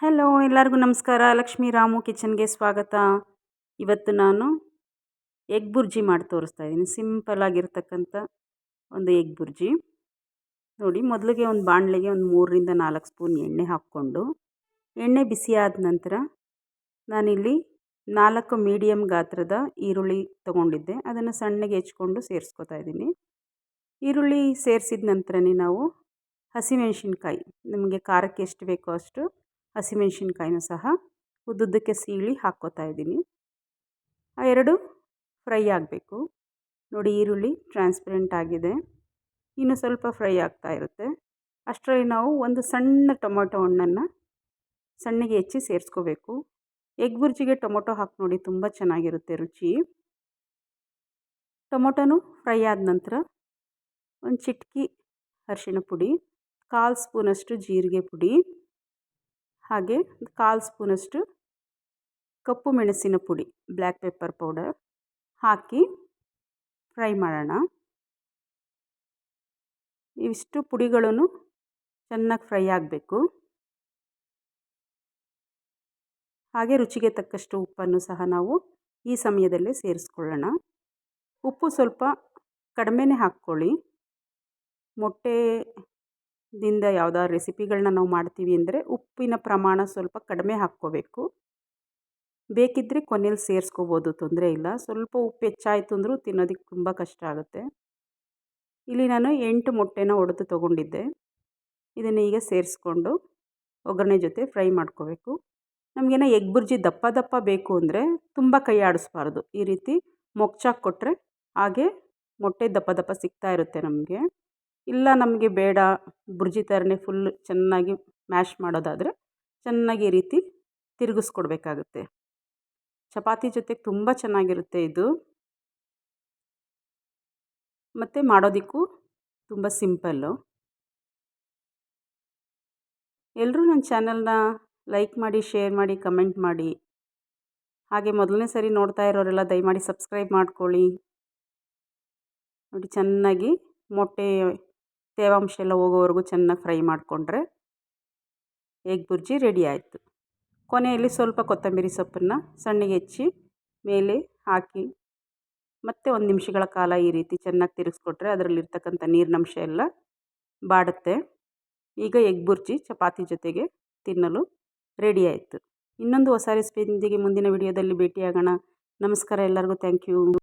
Hello, ಎಲ್ಲರಿಗೂ ನಮಸ್ಕಾರ. ಲಕ್ಷ್ಮೀ ರಾಮು ಕಿಚನ್ಗೆ ಸ್ವಾಗತ. ಇವತ್ತು ನಾನು ಎಗ್ ಬುರ್ಜಿ ಮಾಡಿ ತೋರಿಸ್ತಾ ಇದ್ದೀನಿ. ಸಿಂಪಲ್ ಆಗಿರ್ತಕ್ಕಂಥ ಒಂದು ಎಗ್ ಬುರ್ಜಿ. ನೋಡಿ, ಮೊದಲಿಗೆ ಒಂದು ಬಾಣಲೆಗೆ ಒಂದು ಮೂರರಿಂದ ನಾಲ್ಕು ಸ್ಪೂನ್ ಎಣ್ಣೆ ಹಾಕ್ಕೊಂಡು, ಎಣ್ಣೆ ಬಿಸಿಯಾದ ನಂತರ ನಾನಿಲ್ಲಿ ನಾಲ್ಕು ಮೀಡಿಯಮ್ ಗಾತ್ರದ ಈರುಳ್ಳಿ ತೊಗೊಂಡಿದ್ದೆ. ಅದನ್ನು ಸಣ್ಣಗೆ ಹೆಚ್ಕೊಂಡು ಸೇರಿಸ್ಕೊತಾ ಇದ್ದೀನಿ. ಈರುಳ್ಳಿ ಸೇರಿಸಿದ ನಂತರನೇ ನಾವು ಹಸಿಮೆಣಸಿನ್ಕಾಯಿ, ನಿಮಗೆ ಖಾರಕ್ಕೆ ಎಷ್ಟು ಬೇಕೋ ಅಷ್ಟು ಹಸಿಮೆಣ್ಸಿನ್ಕಾಯಿನೂ ಸಹ ಉದ್ದುದ್ದಕ್ಕೆ ಸೀಳಿ ಹಾಕ್ಕೋತಾ ಇದ್ದೀನಿ. ಆ ಎರಡು ಫ್ರೈ ಆಗಬೇಕು. ನೋಡಿ ಈರುಳ್ಳಿ ಟ್ರಾನ್ಸ್ಪರೆಂಟ್ ಆಗಿದೆ. ಇನ್ನು ಸ್ವಲ್ಪ ಫ್ರೈ ಆಗ್ತಾ ಇರುತ್ತೆ. ಅಷ್ಟರಲ್ಲಿ ನಾವು ಒಂದು ಸಣ್ಣ ಟೊಮೊಟೊ ಹಣ್ಣನ್ನು ಸಣ್ಣಗೆ ಹೆಚ್ಚಿ ಸೇರಿಸ್ಕೋಬೇಕು. ಎಗ್ ಬುರ್ಜಿಗೆ ಟೊಮೊಟೊ ಹಾಕಿ ನೋಡಿ ತುಂಬ ಚೆನ್ನಾಗಿರುತ್ತೆ ರುಚಿ. ಟೊಮೊಟೊನು ಫ್ರೈ ಆದ ನಂತರ ಒಂದು ಚಿಟಕಿ ಅರಿಶಿಣ ಪುಡಿ, ಕಾಲು ಸ್ಪೂನಷ್ಟು ಜೀರಿಗೆ ಪುಡಿ. ಹಾಗೆ ಕಾಲು ಸ್ಪೂನಷ್ಟು ಕಪ್ಪು ಮೆಣಸಿನ ಪುಡಿ, ಬ್ಲ್ಯಾಕ್ ಪೆಪ್ಪರ್ ಪೌಡರ್ ಹಾಕಿ ಫ್ರೈ ಮಾಡೋಣ. ಇವಿಷ್ಟು ಪುಡಿಗಳನ್ನು ಚೆನ್ನಾಗಿ ಫ್ರೈ ಆಗಬೇಕು. ಹಾಗೆ ರುಚಿಗೆ ತಕ್ಕಷ್ಟು ಉಪ್ಪನ್ನು ಸಹ ನಾವು ಈ ಸಮಯದಲ್ಲೇ ಸೇರಿಸ್ಕೊಳ್ಳೋಣ. ಉಪ್ಪು ಸ್ವಲ್ಪ ಕಡಿಮೆನೇ ಹಾಕ್ಕೊಳ್ಳಿ. ಮೊಟ್ಟೆ ದಿಂದ ಯಾವ್ದಾದ್ರು ರೆಸಿಪಿಗಳನ್ನ ನಾವು ಮಾಡ್ತೀವಿ ಅಂದರೆ ಉಪ್ಪಿನ ಪ್ರಮಾಣ ಸ್ವಲ್ಪ ಕಡಿಮೆ ಹಾಕ್ಕೋಬೇಕು. ಬೇಕಿದ್ದರೆ ಕೊನೆಯಲ್ಲಿ ಸೇರಿಸ್ಕೋಬೋದು, ತೊಂದರೆ ಇಲ್ಲ. ಸ್ವಲ್ಪ ಉಪ್ಪು ಹೆಚ್ಚಾಯಿತು ಅಂದರೂ ತಿನ್ನೋದಕ್ಕೆ ತುಂಬ ಕಷ್ಟ ಆಗುತ್ತೆ. ಇಲ್ಲಿ ನಾನು ಎಂಟು ಮೊಟ್ಟೆನ ಒಡೆದು ತೊಗೊಂಡಿದ್ದೆ. ಇದನ್ನು ಈಗ ಸೇರಿಸ್ಕೊಂಡು ಒಗ್ಗರಣೆ ಜೊತೆ ಫ್ರೈ ಮಾಡ್ಕೋಬೇಕು. ನಮಗೇನೋ ಎಗ್ ಬುರ್ಜಿ ದಪ್ಪ ದಪ್ಪ ಬೇಕು ಅಂದರೆ ತುಂಬ ಕೈ ಆಡಿಸ್ಬಾರ್ದು. ಈ ರೀತಿ ಮೊಕ್ಚಾಕ್ ಕೊಟ್ಟರೆ ಹಾಗೆ ಮೊಟ್ಟೆ ದಪ್ಪ ದಪ್ಪ ಸಿಗ್ತಾ ಇರುತ್ತೆ ನಮಗೆ. ಇಲ್ಲ ನಮಗೆ ಬೇಡ, ಬುರ್ಜಿ ಥರನೇ ಫುಲ್ ಚೆನ್ನಾಗಿ ಮ್ಯಾಶ್ ಮಾಡೋದಾದರೆ ಚೆನ್ನಾಗಿ ಈ ರೀತಿ ತಿರುಗಿಸ್ಕೊಡ್ಬೇಕಾಗುತ್ತೆ. ಚಪಾತಿ ಜೊತೆಗೆ ತುಂಬ ಚೆನ್ನಾಗಿರುತ್ತೆ ಇದು. ಮತ್ತು ಮಾಡೋದಕ್ಕೂ ತುಂಬ ಸಿಂಪಲ್ಲು ಎಲ್ಲರೂ ನನ್ನ ಚಾನಲ್ನ ಲೈಕ್ ಮಾಡಿ ಶೇರ್ ಮಾಡಿ ಕಮೆಂಟ್ ಮಾಡಿ. ಹಾಗೆ ಮೊದಲನೇ ಸರಿ ನೋಡ್ತಾ ಇರೋರೆಲ್ಲ ದಯಮಾಡಿ ಸಬ್ಸ್ಕ್ರೈಬ್ ಮಾಡ್ಕೊಳ್ಳಿ. ನೋಡಿ ಚೆನ್ನಾಗಿ ಮೊಟ್ಟೆ ತೇವಾಂಶ ಎಲ್ಲ ಹೋಗೋವರೆಗೂ ಚೆನ್ನಾಗಿ ಫ್ರೈ ಮಾಡಿಕೊಂಡ್ರೆ ಎಗ್ ಬುರ್ಜಿ ರೆಡಿ ಆಯಿತು. ಕೊನೆಯಲ್ಲಿ ಸ್ವಲ್ಪ ಕೊತ್ತಂಬರಿ ಸೊಪ್ಪನ್ನು ಸಣ್ಣಗೆ ಹೆಚ್ಚಿ ಮೇಲೆ ಹಾಕಿ ಮತ್ತೆ ಒಂದು ನಿಮಿಷಗಳ ಕಾಲ ಈ ರೀತಿ ಚೆನ್ನಾಗಿ ತಿರುಗಿಸ್ಕೊಟ್ರೆ ಅದರಲ್ಲಿರ್ತಕ್ಕಂಥ ನೀರಿನಂಶ ಎಲ್ಲ ಬಾಡುತ್ತೆ. ಈಗ ಎಗ್ ಬುರ್ಜಿ ಚಪಾತಿ ಜೊತೆಗೆ ತಿನ್ನಲು ರೆಡಿ ಆಯಿತು. ಇನ್ನೊಂದು ಹೊಸ ರೆಸಿಪಿಯೊಂದಿಗೆ ಮುಂದಿನ ವಿಡಿಯೋದಲ್ಲಿ ಭೇಟಿಯಾಗೋಣ. ನಮಸ್ಕಾರ ಎಲ್ಲರಿಗೂ. Thank you